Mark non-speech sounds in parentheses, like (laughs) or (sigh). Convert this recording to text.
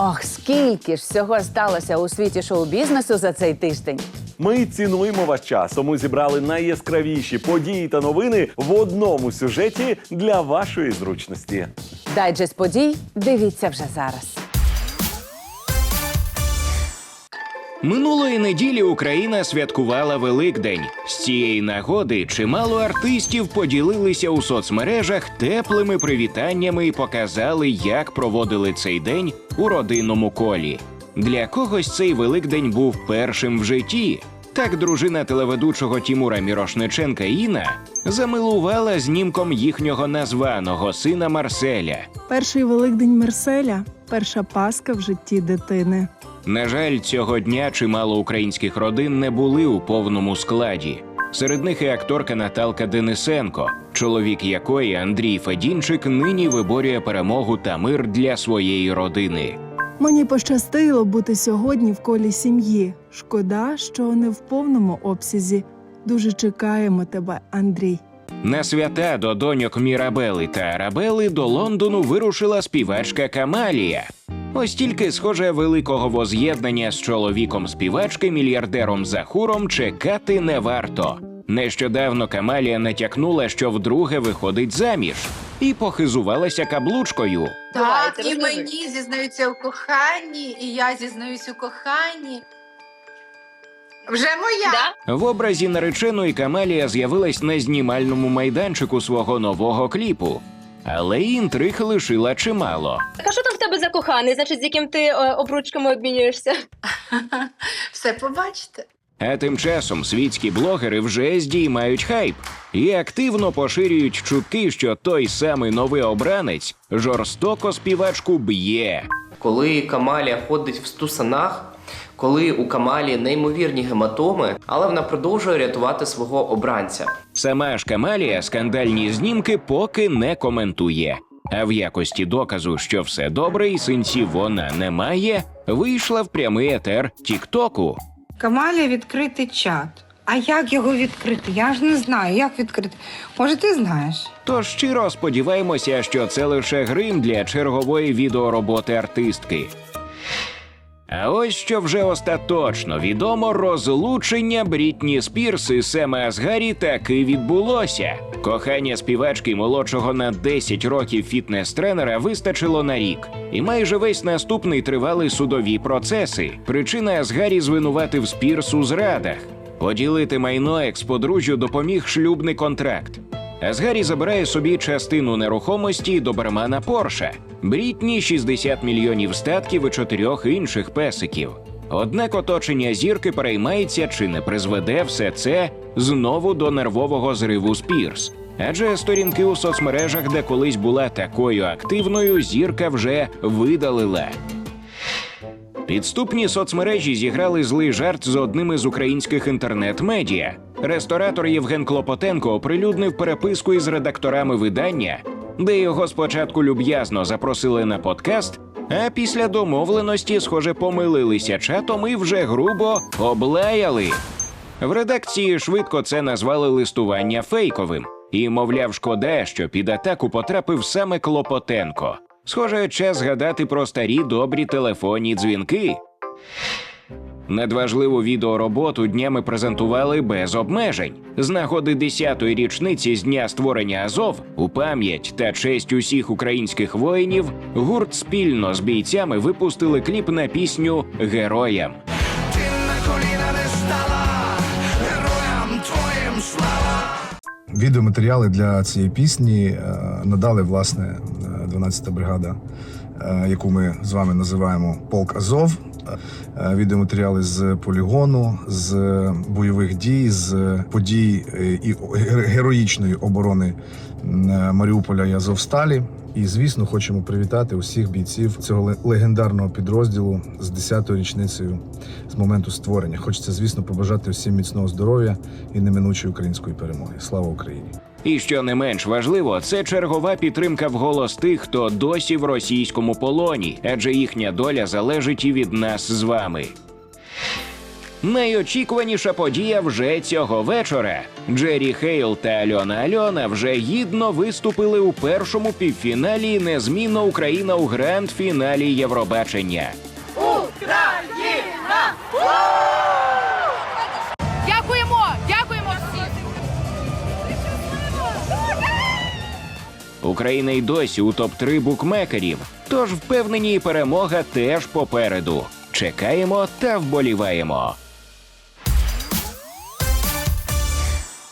Ох, скільки ж всього сталося у світі шоу-бізнесу за цей тиждень. Ми цінуємо ваш час, тому зібрали найяскравіші події та новини в одному сюжеті для вашої зручності. Дайджест подій дивіться вже зараз. Минулої неділі Україна святкувала Великдень. З цієї нагоди чимало артистів поділилися у соцмережах теплими привітаннями і показали, як проводили цей день у родинному колі. Для когось цей Великдень був першим в житті. Так дружина телеведучого Тімура Мірошниченка Інна замилувала знімком їхнього названого сина Марселя. Перший великдень Мерселя перша паска в житті дитини. На жаль, цього дня чимало українських родин не були у повному складі. Серед них і акторка Наталка Денисенко, чоловік якої Андрій Федінчик нині виборює перемогу та мир для своєї родини. Мені пощастило бути сьогодні в колі сім'ї. Шкода, що не в повному обсязі. Дуже чекаємо тебе, Андрій. На свята до доньок Мірабели та Арабели до Лондону вирушила співачка Камалія. Ось тільки, схоже, великого воз'єднання з чоловіком співачки, мільярдером Захуром чекати не варто. Нещодавно Камалія натякнула, що вдруге виходить заміж, і похизувалася каблучкою. Так, і мені зізнаються у коханні, і я зізнаюсь у коханні. Вже моя. Да? В образі нареченої Камалія з'явилась на знімальному майданчику свого нового кліпу. Але інтриг лишила чимало. Так а що там тебе за коханий, значить, з яким ти е, обручками обмінюєшся? (laughs) Все побачите. А тим часом світські блогери вже здіймають хайп і активно поширюють чутки, що той самий новий обранець жорстоко співачку б'є. Коли Камалія ходить в стусанах, коли у Камалі неймовірні гематоми, але вона продовжує рятувати свого обранця. Сама ж Камалія скандальні знімки поки не коментує. А в якості доказу, що все добре і синців вона не має, вийшла в прямий етер Тіктоку. Камалі відкритий чат. А як його відкрити? Я ж не знаю, як відкрити. Може, ти знаєш? Тож щиро сподіваємося, що це лише грим для чергової відеороботи артистки. А ось що вже остаточно відомо, розлучення Брітні Спірс і Сема Асгарі таки відбулося. Кохання співачки молодшого на 10 років фітнес-тренера вистачило на рік, і майже весь наступний тривали судові процеси. Причина Асгарі звинуватив Спірс у зрадах. Поділити майно екс-подружжю допоміг шлюбний контракт. Асгарі забирає собі частину нерухомості добермана Порша, Брітні 60 мільйонів статків і чотирьох інших песиків. Однак оточення зірки переймається, чи не призведе все це знову до нервового зриву Спірс. Адже сторінки у соцмережах, де колись була такою активною, зірка вже видалила. Підступні соцмережі зіграли злий жарт з одним із українських інтернет-медіа. Ресторатор Євген Клопотенко оприлюднив переписку із редакторами видання, де його спочатку люб'язно запросили на подкаст, а після домовленості, схоже, помилилися чатом і вже грубо облаяли. В редакції швидко це назвали листування фейковим і, мовляв, шкода, що під атаку потрапив саме Клопотенко. Схоже, час згадати про старі добрі телефонні дзвінки. Надважливу відеороботу днями презентували без обмежень. З нагоди 10-ї річниці з дня створення Азов у пам'ять та честь усіх українських воїнів гурт спільно з бійцями випустили кліп на пісню Героям. Відеоматеріали для цієї пісні е, надали власне 12-та бригада, е, яку ми з вами називаємо Полк Азов. Е, Відеоматеріали з полігону, з бойових дій, з подій е, і героїчної оборони Маріуполя і Азовсталі. І звісно, хочемо привітати усіх бійців цього легендарного підрозділу з 10-ю річницею з моменту створення. Хочеться, звісно, побажати всім міцного здоров'я і неминучої української перемоги. Слава Україні! І що не менш важливо, це чергова підтримка вголос тих, хто досі в російському полоні, адже їхня доля залежить і від нас з вами. Найочікуваніша подія вже цього вечора. Джері Хейл та Альона Альона вже гідно виступили у першому півфіналі Незмінна Україна у гранд-фіналі Євробачення. Дякуємо! Дякуємо всім! Україна й досі у топ-3 букмекерів. Тож впевнені, перемога теж попереду. Чекаємо та вболіваємо.